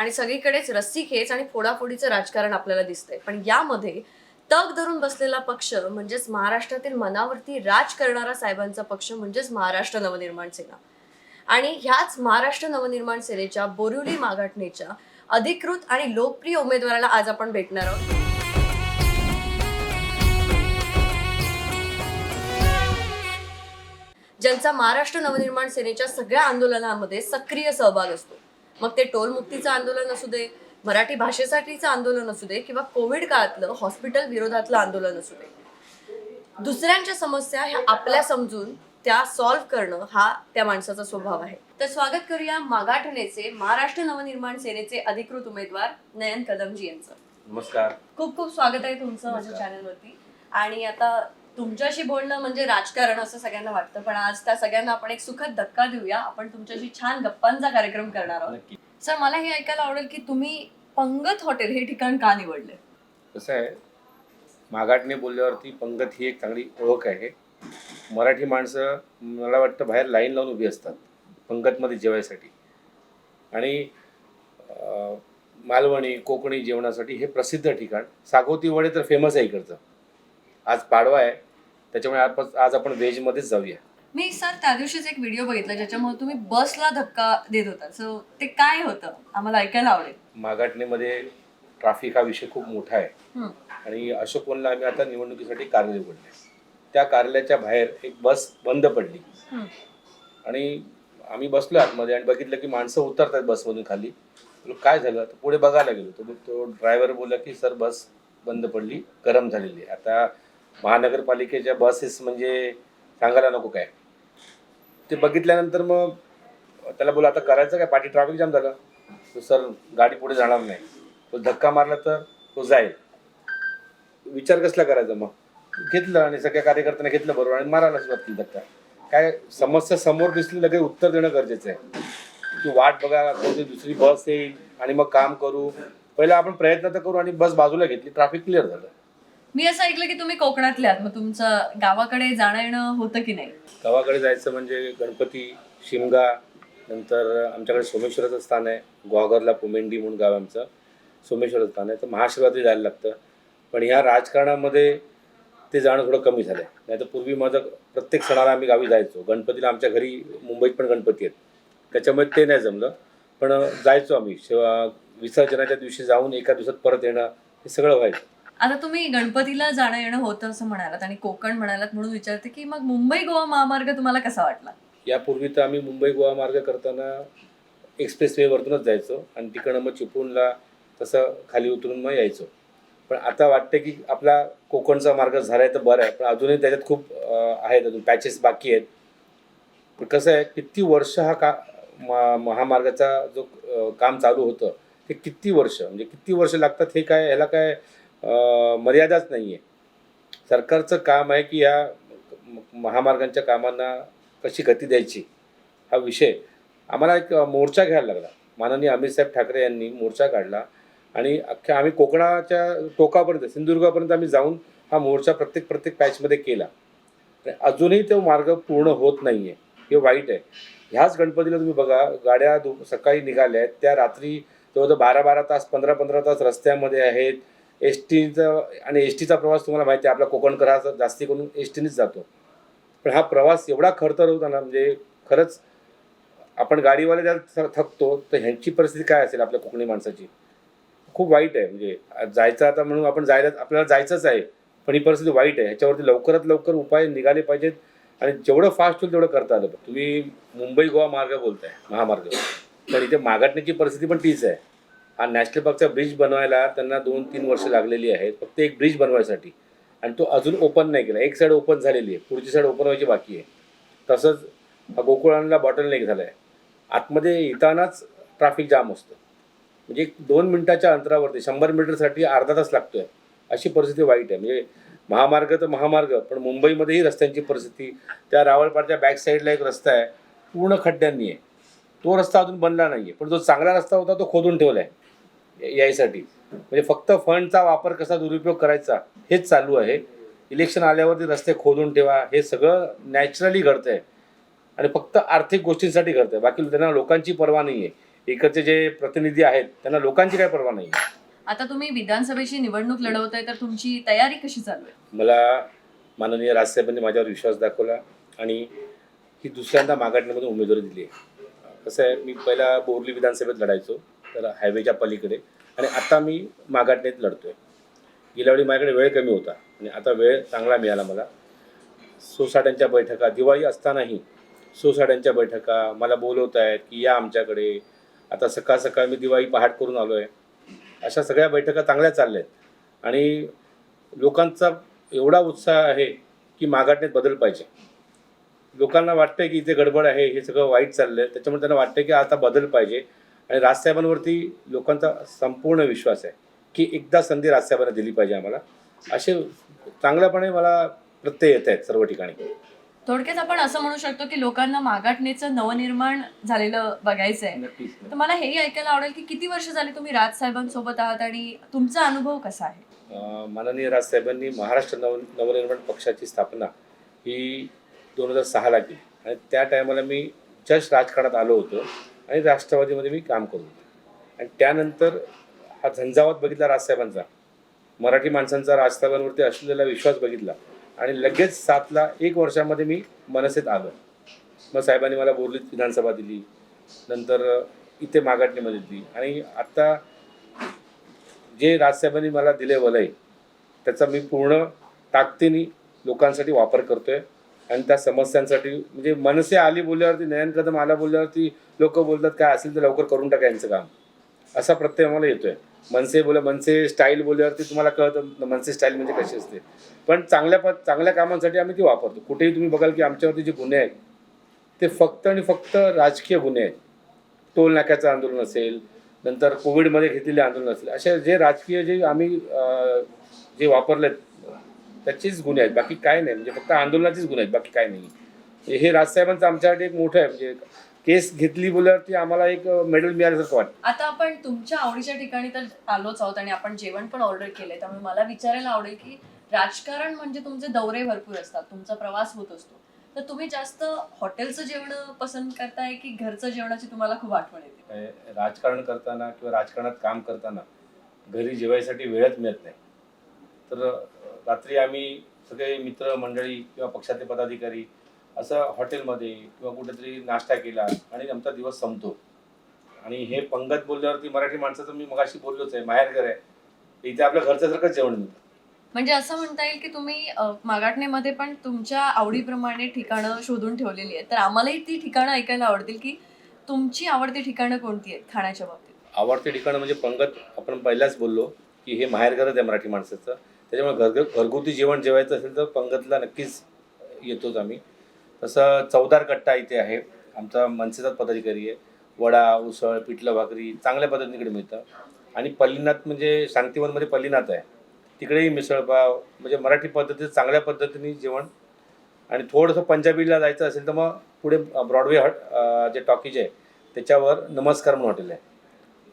आणि सगळीकडेच रस्सीखेच आणि फोडाफोडीचं राजकारण आपल्याला दिसतंय. पण यामध्ये तग धरून बसलेला पक्ष म्हणजेच महाराष्ट्रातील मनावरती राज करणारा साहेबांचा पक्ष म्हणजेच महाराष्ट्र नवनिर्माण सेना. आणि ह्याच महाराष्ट्र नवनिर्माण सेनेच्या बोरिवली मागाटणेच्या अधिकृत आणि लोकप्रिय उमेदवाराला आज आपण भेटणार आहोत. ज्यांचा महाराष्ट्र नवनिर्माण सेनेच्या सगळ्या आंदोलनामध्ये सक्रिय सहभाग असतो. मग ते टोलमुक्तीचं आंदोलन असू दे मराठी भाषेसाठीचं आंदोलन असू दे किंवा कोविड काळातलं हॉस्पिटल विरोधातलं आंदोलन असू दे. दुसऱ्यांच्या समस्या ह्या आपल्या समजून त्या सॉल्व्ह करणं हा त्या माणसाचा स्वभाव आहे. तर स्वागत करूया मागाठनेचे महाराष्ट्र नवनिर्माण सेनेचे अधिकृत उमेदवार नयन कदमजी यांचं. नमस्कार. खूप खूप स्वागत आहे तुमचं माझ्या. चॅनलवरती आणि आता तुमच्याशी बोलणं म्हणजे राजकारण असं सगळ्यांना वाटतं पण आज त्या सगळ्यांना आपण एक सुखद धक्का देऊया. आपण तुमच्याशी छान गप्पांचा कार्यक्रम करणार आहोत. सर मला हे ऐकायला आवडेल की तुम्ही पंगत हॉटेल हे ठिकाण का निवडले? कसं आहे मागाटने बोलल्यावरती पंगत ही एक चांगली ओळख आहे. मराठी माणसं मला वाटतं बाहेर लाईन लावून उभी असतात पंगतमध्ये जेवायसाठी. आणि मालवणी कोकणी जेवणासाठी हे प्रसिद्ध ठिकाण. सागोती वडे तर फेमस आहे इकडचं. आज पाडवा आहे. त्याच्यामुळे आज आज आपण व्हेजमध्येच जाऊया. मी सर त्या दिवशीच एक व्हिडिओ बघितला ज्याच्यामुळे तुम्ही बसला धक्का देत होता. सो ते काय होतं? आम्हाला ऐकायला आवडेल. मागाटणीमध्ये ट्राफिक हा विषय खूप मोठा आहे. हम्म. आणि अशोक वनला आम्ही आता निवडणुकीसाठी कार्यालय उघडले त्या कार्यालयाच्या बाहेर एक बस बंद पडली. हम्म. आणि आम्ही बसलो आतमध्ये आणि बघितलं की माणसं उतरतात बसमधून खाली. म्हटलं, काय झालं? तर पुढे बघायला गेलो. तर तो ड्रायव्हर बोलला की सर बस बंद पडली. गरम झालेली आहे. आता महानगरपालिकेच्या बसेस म्हणजे सांगायला नको काय? ते बघितल्यानंतर मग त्याला बोला आता करायचं काय? पाठी ट्रॅफिक जाम झालं. तो सर गाडी पुढे जाणार नाही. तो धक्का मारला तर तो जाईल. विचार कसला करायचा मग? घेतलं आणि सगळ्या कार्यकर्त्यांना घेतलं बरोबर आणि मारायला सुरुवात केली धक्का. काय समस्या समोर दिसली लगेच उत्तर देणं गरजेचं आहे. की वाट बघा कोणती दुसरी बस येईल आणि मग काम करू. पहिला आपण प्रयत्न तर करू आणि बस बाजूला घेतली ट्रॅफिक क्लिअर झालं. मी असं ऐकलं की तुम्ही कोकणातले आहात मग तुमचं गावाकडे जाणं येणं होतं की नाही? गावाकडे जायचं म्हणजे गणपती शिमगा नंतर आमच्याकडे सोमेश्वराचं स्थान आहे गुहागरला पुमेंडी म्हणून गाव आमचं. सोमेश्वराचं स्थान आहे तर महाशिवरात्री जायला लागतं. पण ह्या राजकारणामध्ये ते जाणं थोडं कमी झालं आहे नाही तर पूर्वी माझं प्रत्येक सणाला आम्ही गावी जायचो. गणपतीला आमच्या घरी मुंबईत पण गणपती आहेत. त्याच्यामुळे ते नाही जमलं. पण जायचो आम्ही. शिवा विसर्जनाच्या दिवशी जाऊन एका दिवसात परत येणं हे सगळं व्हायचं. आता तुम्ही गणपतीला जाणं येणं होतं असं म्हणालात आणि कोकण म्हणालात म्हणून विचारते की मग मुंबई गोवा महामार्ग तुम्हाला कसा वाटला? यापूर्वी तर आम्ही मुंबई गोवा मार्ग करताना एक्सप्रेस वेवरतूनच जायचो आणि तिकडं मग चिपळूणला तसं खाली उतरून मग यायचो. पण आता वाटतं की आपला कोकणचा मार्ग झाला आहे तर बरं आहे पण अजूनही त्याच्यात खूप आहेत अजून पॅचेस बाकी आहेत. पण कसं आहे किती वर्ष हा का महामार्गाचा जो काम चालू होतं ते किती वर्ष म्हणजे किती वर्ष लागतात हे काय ह्याला काय मर्यादाच नाही आहे सरकारचं काम आहे की या महामार्गांच्या कामांना कशी गती द्यायची हा विषय आम्हाला एक मोर्चा घ्यायला लागला. माननीय अमितसाहेब ठाकरे यांनी मोर्चा काढला आणि अख्ख्या आम्ही कोकणाच्या टोकापर्यंत सिंधुदुर्गापर्यंत आम्ही जाऊन हा मोर्चा प्रत्येक प्रत्येक पॅचमध्ये केला. अजूनही तो मार्ग पूर्ण होत नाही आहे हे वाईट आहे. ह्याच गणपतीला तुम्ही बघा गाड्या दु सकाळी निघाल्या आहेत. त्या रात्री जवळजवळ बारा बारा तास पंधरा पंधरा तास रस्त्यामध्ये आहेत. एस टीचा आणि एस टीचा प्रवास तुम्हाला माहिती आहे आपला कोकणकर हा जास्ती करून एस टीनेच जातो. पण हा प्रवास एवढा खडतर होता ना म्हणजे खरंच आपण गाडीवाले ज्याला थ- थकतो तर ह्यांची परिस्थिती काय असेल आपल्या कोकणी माणसाची? खूप वाईट आहे म्हणजे जायचं आता म्हणून आपण जायला आपल्याला जायचंच आहे पण ही परिस्थिती वाईट आहे. ह्याच्यावरती लवकरात लवकर उपाय निघाले पाहिजेत आणि जेवढं फास्ट होईल तेवढं करता आलं तुम्ही मुंबई गोवा मार्ग बोलताय महामार्ग. पण इथे मागाटण्याची परिस्थिती पण तीच आहे. हा नॅशनल पार्कचा ब्रिज बनवायला त्यांना दोन तीन वर्ष लागलेली आहेत. फक्त एक ब्रिज बनवायसाठी. आणि तो अजून ओपन नाही केला. एक साईड ओपन झालेली आहे. पुढची साईड ओपन व्हायची बाकी आहे. तसंच हा गोकुळांना बॉटल नेक झाला आहे आतमध्ये येतानाच ट्रॅफिक जाम असतं. म्हणजे एक दोन मिनटाच्या अंतरावरती शंभर मीटरसाठी अर्धा तास लागतो आहे अशी परिस्थिती वाईट आहे. म्हणजे महामार्ग तर महामार्ग पण मुंबईमध्येही रस्त्यांची परिस्थिती त्या रावळपाडच्या बॅक साईडला एक रस्ता आहे. पूर्ण खड्ड्यांनी आहे. तो रस्ता अजून बनला नाही आहे पण जो चांगला रस्ता होता तो खोदून ठेवला आहे यायसाठी. म्हणजे फक्त फंडचा वापर कसा दुरुपयोग करायचा हेच चालू आहे. इलेक्शन आल्यावरती रस्ते खोदून ठेवा हे सगळं नॅचरली घडतंय. आणि फक्त आर्थिक गोष्टींसाठी घडतंय. बाकी त्यांना लोकांची पर्वा नाही आहे इकडचे जे प्रतिनिधी आहेत त्यांना लोकांची काय पर्वा नाही आता तुम्ही विधानसभेची निवडणूक लढवताय तर तुमची तयारी कशी चालू आहे? मला माननीय राजसाहेबांनी माझ्यावर विश्वास दाखवला आणि ही दुसऱ्यांदा मागाटण्यामध्ये उमेदवारी दिली आहे. कसं आहे मी पहिला बोरली विधानसभेत लढायचो. तर हायवेच्या पलीकडे. आणि आता मी मागाटणीत लढतोय. गेल्या वेळी माझ्याकडे वेळ कमी होता. आणि आता वेळ चांगला मिळाला मला. सोसाट्यांच्या बैठका दिवाळी असतानाही सोसाट्यांच्या बैठका मला बोलवत आहेत की या आमच्याकडे. आता सकाळ सकाळ मी दिवाळी पहाट करून आलो आहे अशा सगळ्या बैठका चांगल्या चालल्या आहेत आणि लोकांचा एवढा उत्साह आहे की मागाटण्यात बदल पाहिजे. लोकांना वाटतंय की इथे गडबड आहे हे सगळं वाईट चाललं आहे त्याच्यामुळे त्यांना वाटतं की आता बदल पाहिजे. आणि राजसाहेबांवरती लोकांचा संपूर्ण विश्वास आहे की एकदा संधी राजसाहेबांना दिली पाहिजे आम्हाला. असे चांगल्यापणे मला प्रत्यय येत आहेत सर्व ठिकाणी. थोडक्यात आपण असं म्हणू शकतो की लोकांना मागाटणीचं नवनिर्माण झालेलं बघायचं आहे नक्कीच. तर मला हेही ऐकायला आवडेल की किती वर्ष झाली तुम्ही राजसाहेबांसोबत आहात आणि तुमचा अनुभव कसा आहे? माननीय राजसाहेबांनी महाराष्ट्र नव नवनिर्माण पक्षाची स्थापना ही दोन हजार सहाला केली. आणि त्या टायमाला मी जस्ट राजकारणात आलो होतो. आणि राष्ट्रवादीमध्ये मी काम करू. आणि त्यानंतर हा झंझावात बघितला राजसाहेबांचा. मराठी माणसांचा राजसाहेबांवरती असलेला विश्वास बघितला. आणि लगेच सातला एक वर्षामध्ये मी मनसेत आलो. मग साहेबांनी मला बोरलीत विधानसभा दिली. नंतर इथे मागाटणीमध्ये दिली. आणि आत्ता जे राजसाहेबांनी मला दिले वलय त्याचा मी पूर्ण ताकदीने लोकांसाठी वापर करतोय. आणि त्या समस्यांसाठी म्हणजे मनसे आली बोलल्यावरती नयन कदम आला बोलल्यावरती लोक बोलतात काय असेल तर लवकर करून टाका यांचं काम. असा प्रत्यय आम्हाला येतोय. मनसे बोला मनसे स्टाईल बोलल्यावरती तुम्हाला कळतं मनसे स्टाईल म्हणजे कशी असते? पण चांगल्या प चांगल्या कामांसाठी आम्ही ती वापरतो. कुठेही तुम्ही बघाल की आमच्यावरती जे गुन्हे आहेत ते फक्त आणि फक्त राजकीय गुन्हे आहेत. टोल नाक्याचं आंदोलन असेल नंतर कोविडमध्ये घेतलेले आंदोलन असेल असे जे राजकीय जे आम्ही जे वापरलेत त्याचेच गुन्हे आहेत बाकी काय नाही. म्हणजे फक्त आंदोलनाचेच गुन्हे आहेत बाकी काय नाही. हे राजसाहेबांचं आमच्यासाठी एक मोठं आहे म्हणजे केस घेतली बोलल्यावरती आम्हाला एक मेडल मिळाल्यासारखं वाटतं. आता आपण तुमच्या आवडीच्या ठिकाणी तर आलोच आहोत आणि आपण जेवण पण ऑर्डर केलंय. त्यामुळे मला विचारायला आवडेल की राजकारण म्हणजे तुमचे दौरे भरपूर असतात. तुमचा प्रवास होत असतो. तर तुम्ही जास्त हॉटेलचं जेवण पसंत करताय की घरचं जेवणाची तुम्हाला खूप आठवण येते? काय राजकारण करताना किंवा राजकारणात काम करताना घरी जेवायसाठी वेळच मिळत नाही. तर रात्री आम्ही सगळे मित्र मंडळी किंवा पक्षाचे पदाधिकारी असं हॉटेलमध्ये किंवा कुठेतरी नाश्ता केला आणि आमचा दिवस संपतो. आणि हे पंगत बोलल्यावरती मराठी माणसाचं मी मगाशी बोललोच आहे माहेरघर आहे. इथे आपल्या घरच्यासारखंच जेवण मिळतं. म्हणजे असं म्हणता येईल की तुम्ही मागाटणीमध्ये पण तुमच्या आवडीप्रमाणे ठिकाणं शोधून ठेवलेली आहेत. तर आम्हालाही ती ठिकाणं ऐकायला आवडतील की तुमची आवडती ठिकाणं कोणती आहेत खाण्याच्या बाबतीत? आवडते ठिकाण म्हणजे पंगत आपण पहिलाच बोललो की हे माहेरघरच आहे मराठी माणसाचं. त्याच्यामुळे घरग घरगुती जेवण जेवायचं असेल तर पंगतला नक्कीच येतोच आम्ही. तसं चौदार कट्टा इथे आहे. आमचा मनसेचाच पदाधिकारी आहे. वडा उसळ पिठलं भाकरी चांगल्या पद्धतीने इकडे मिळतं. आणि पल्लीनाथ म्हणजे शांतिवनमध्ये पल्लीनाथ आहे. तिकडेही मिसळपाव म्हणजे मराठी पद्धतीचं चांगल्या पद्धतीने जेवण. आणि थोडंसं पंजाबीला जायचं असेल तर मग पुढे ब्रॉडवे हॉट जे टॉकीज आहे त्याच्यावर नमस्कार म्हणून हॉटेल आहे.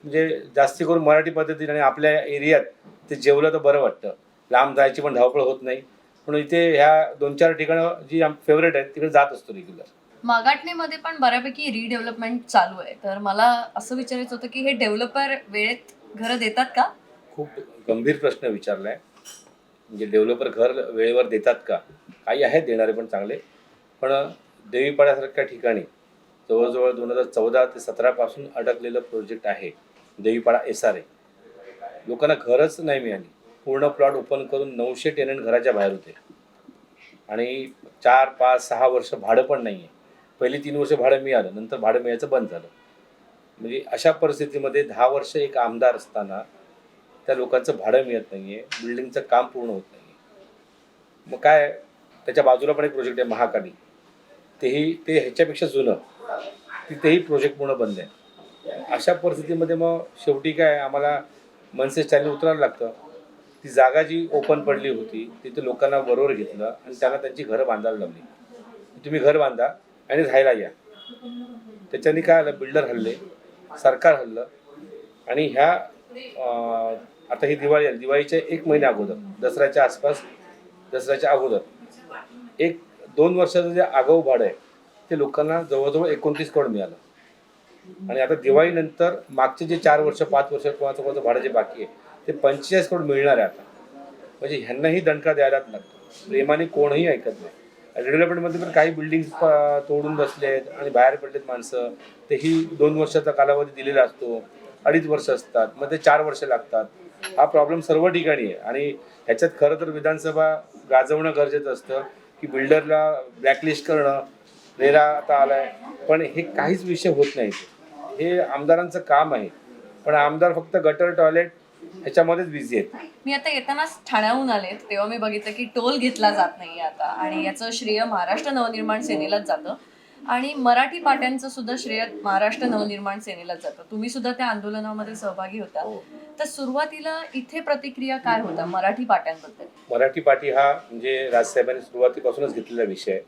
म्हणजे जास्ती करून मराठी पद्धतीने आणि आपल्या एरियात ते जेवलं तर बरं वाटतं. लांब जायची पण धावपळ होत नाही. म्हणून इथे ह्या दोन चार ठिकाणं जी आम फेवरेट आहेत तिकडे जात असतो रेग्युलर मागाटणीमध्ये पण बऱ्यापैकी रिडेव्हलपमेंट चालू आहे. तर मला असं विचारायचं होतं की हे डेव्हलपर वेळेत घरं देतात का? खूप गंभीर प्रश्न विचारला आहे म्हणजे डेव्हलपर घर वेळेवर देतात का? काही आहेत देणारे पण चांगले. पण देवीपाड्यासारख्या ठिकाणी जवळजवळ दोन हजार चौदा ते सतरापासून अडकलेलं प्रोजेक्ट आहे देवीपाडा एस आर ए लोकांना घरच नाही मिळाली. पूर्ण प्लॉट ओपन करून नऊशे टेनंट घराच्या बाहेर होते. आणि चार पाच सहा वर्ष भाडं पण नाही आहे पहिली तीन वर्ष भाडं मिळालं नंतर भाडं मिळायचं बंद झालं. म्हणजे अशा परिस्थितीमध्ये दहा वर्ष एक आमदार असताना त्या लोकांचं भाडं मिळत नाही आहे बिल्डिंगचं काम पूर्ण होत नाही आहे मग काय त्याच्या बाजूला पण एक प्रोजेक्ट आहे महाकाली. तेही ते ह्याच्यापेक्षा जुनं. तिथेही प्रोजेक्ट पूर्ण बंद आहे. अशा परिस्थितीमध्ये मग शेवटी काय आम्हाला मनसे स्टाईलने उतरायला लागतं. ती जागा जी ओपन पडली होती तिथे लोकांना बरोबर घेतलं आणि त्यांना त्यांची घरं बांधायला लावली. तुम्ही घर बांधा आणि राहायला या. त्याच्याने काय आलं? बिल्डर हल्ले सरकार हल्लं आणि ह्या आता ही दिवाळी आली. दिवाळीच्या एक महिन्या अगोदर दसऱ्याच्या आसपास दसऱ्याच्या अगोदर. एक दोन वर्षाचं जे आगाऊ भाडं आहे ते लोकांना जवळजवळ एकोणतीस करोड मिळालं. आणि आता दिवाळीनंतर मागचे जे चार वर्ष पाच वर्ष कोणाचं कोणाचं भाडं जे बाकी आहे ते पंचेचाळीस करोड मिळणार आहे आता. म्हणजे ह्यांनाही दणका द्यायलाच लागतो. प्रेमाने कोणही ऐकत नाही. डेव्हलपमेंटमध्ये पण काही बिल्डिंग तोडून बसले आहेत आणि बाहेर पडलेत माणसं. ते ही दोन वर्षाचा कालावधी दिलेला असतो. अडीच वर्ष असतात. मग ते चार वर्ष लागतात. हा प्रॉब्लेम सर्व ठिकाणी आहे. आणि ह्याच्यात खरं तर विधानसभा गाजवणं गरजेचं असतं की बिल्डरला ब्लॅकलिस्ट करणं. रेरा आता आलाय. पण हे काहीच विषय होत नाही. हे आमदारांचं काम आहे. पण आमदार फक्त गटर टॉयलेट ह्याच्यामध्येच बिझी आहेत. मी आता येतानाच ठाण्याहून आले तेव्हा मी बघितलं की टोल घेतला जात नाही आता. आणि याचं श्रेय महाराष्ट्र नवनिर्माण सेनेलाच जातं. आणि मराठी पाट्यांचं सुद्धा श्रेय महाराष्ट्र नवनिर्माण सेनेलाच जातं. तुम्ही सुद्धा त्या आंदोलनामध्ये सहभागी होता. हो. तर सुरुवातीला इथे प्रतिक्रिया काय होता मराठी पाट्यांबद्दल? मराठी पाठी हा म्हणजे राजसाहेबांनी सुरुवातीपासूनच घेतलेला विषय. आहे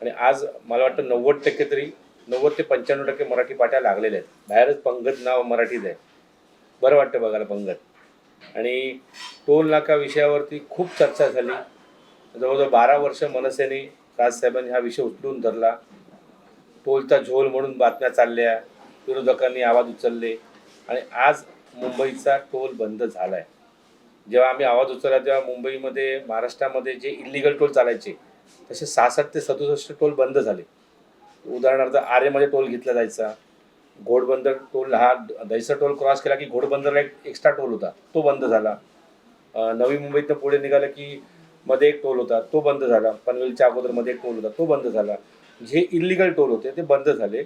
आणि आज मला वाटतं नव्वद टक्के तरी नव्वद ते पंच्याण्णव टक्के मराठी पाट्या लागलेल्या आहेत. बाहेरच पंगत नाव मराठीत आहे. बरं वाटतं बघायला पंगत. आणि टोल नाका विषयावरती खूप चर्चा झाली. जवळजवळ बारा वर्ष मनसेने राजसाहेबांनी हा विषय उचलून धरला. टोलचा झोल म्हणून बातम्या चालल्या विरोधकांनी आवाज उचलले आणि आज मुंबईचा टोल बंद झाला आहे जेव्हा आम्ही आवाज उचलला तेव्हा मुंबईमध्ये महाराष्ट्रामध्ये जे इलिगल टोल चालायचे तसे सहासष्ट ते सदुसष्ट टोल बंद झाले. उदाहरणार्थ आरेमध्ये टोल घेतला जायचा घोडबंदर टोल हा दहिसर टोल क्रॉस केला की घोडबंदरला एक एक्स्ट्रा टोल होता तो बंद झाला. नवी मुंबईतनं पुढे निघालं की मध्ये एक टोल होता तो बंद झाला. पनवेलच्या अगोदरमध्ये एक टोल होता तो बंद झाला. जे इलिगल टोल होते ते बंद झाले.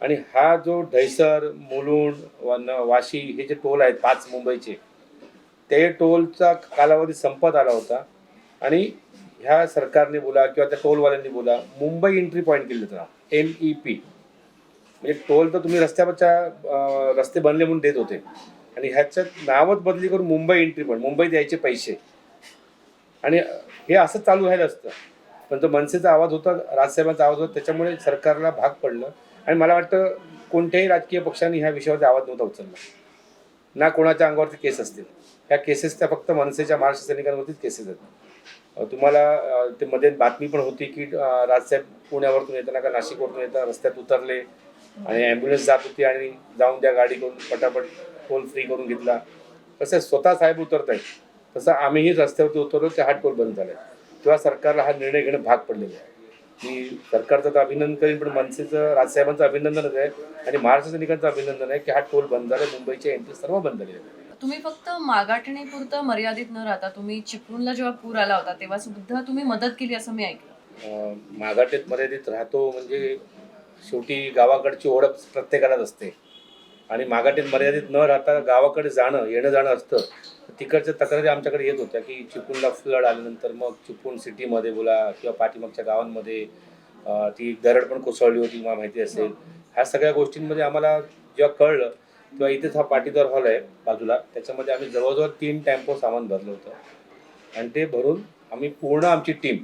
आणि हा जो दहिसर मुलुंड वन वाशी हे जे टोल आहेत पाच मुंबईचे ते टोलचा कालावधी संपत आला होता. आणि ह्या सरकारने बोला किंवा त्या टोलवाल्यांनी बोला मुंबई एंट्री पॉईंट केलं होतं. एम ई पी एक टोल तर तुम्ही रस्त्यावरच्या रस्ते बनले म्हणून देत होते. आणि ह्याच्यात नावच बदली करून मुंबई एंट्री पण मुंबईत द्यायचे पैसे. आणि हे असं चालू व्हायला असतं. पण तो मनसेचा आवाज होता राजसाहेबांचा आवाज होता त्याच्यामुळे सरकारला भाग पडलं. आणि मला वाटतं कोणत्याही राजकीय पक्षाने ह्या विषयावरती आवाज नव्हता उचलला. ना कोणाच्या अंगावरती केस असतील. ह्या केसेस त्या फक्त मनसेच्या महाराष्ट्र सैनिकांवरतीच केसेस आहेत. तुम्हाला ते मध्ये बातमी पण होती की राजसाहेब पुण्यावरतून येताना का नाशिकवरतून येताना रस्त्यात उतरले. आणि ॲम्ब्युलन्स जात होती आणि जाऊन द्या गाडी करून पटापट टोल फ्री करून घेतला. तसं स्वतः साहेब उतरत आहेत तसं आम्हीही रस्त्यावरती उतरलो ते हा टोल बंद झाला तेव्हा सरकारला हा निर्णय घेणं भाग पडलेला आहे. मी सरकारचं तर अभिनंदन करीन पण मनसेचं राजसाहेबांचं अभिनंदनच आहे आणि महाराष्ट्र सैनिकांचं अभिनंदन आहे की हा टोल बंद झाला मुंबईच्या एंट्री सर्व बंद झालेले आहे तुम्ही फक्त मागाटणीपुरतं मर्यादित न राहता तुम्ही चिपळूणला जेव्हा पूर आला होता तेव्हा सुद्धा तुम्ही मदत केली असं मी ऐकलं. मागाटेत मर्यादित राहतो म्हणजे शेवटी गावाकडची ओळख प्रत्येकालाच असते. आणि मागाटीत मर्यादित न राहता गावाकडे जाणं येणं जाणं असतं. तिकडच्या तक्रारी आमच्याकडे येत होत्या की चिपळूणला फ्लड आल्यानंतर मग चिपळूण सिटीमध्ये बोला किंवा पाठीमागच्या गावांमध्ये ती दरड पण कोसळली होती मला माहिती असेल. ह्या सगळ्या गोष्टींमध्ये आम्हाला जेव्हा कळलं तेव्हा इथेच हा पाटीदार हॉल आहे बाजूला. त्याच्यामध्ये आम्ही जवळजवळ तीन टेम्पो सामान भरलं होतं. आणि ते भरून आम्ही पूर्ण आमची टीम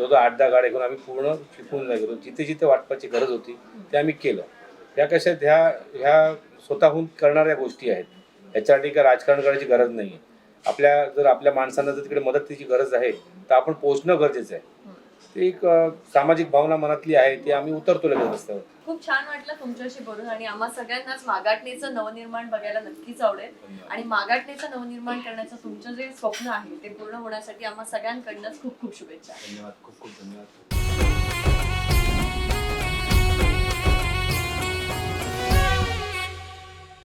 जवळजवळ आठ दहा गाड्या घेऊन आम्ही पूर्ण चिपळूणला गेलो. जिथे जिथे वाटपाची गरज होती ते आम्ही केलं. ह्या कशा ह्या ह्या स्वतःहून करणाऱ्या गोष्टी आहेत. ह्याच्यासाठी काय राजकारण करायची गरज नाही आहे आपल्या जर आपल्या माणसांना जर तिकडे मदतीची गरज आहे तर आपण पोहोचणं गरजेचं आहे. ते एक सामाजिक भावना मनातली आहे ती आम्ही उतरतो लगेच रस्त्यावर. खूप छान वाटलं तुमच्याशी बोलून आणि आम्हा सगळ्यांनाच मागाटणीचं नवनिर्माण बघायला नक्कीच आवडेल. आणि मागाटणीचं नवनिर्माण करण्याचं तुमचं जे स्वप्न आहे ते पूर्ण होण्यासाठी आम्हा सगळ्यांकडनंच खूप खूप शुभेच्छा. धन्यवाद खूप खूप धन्यवाद.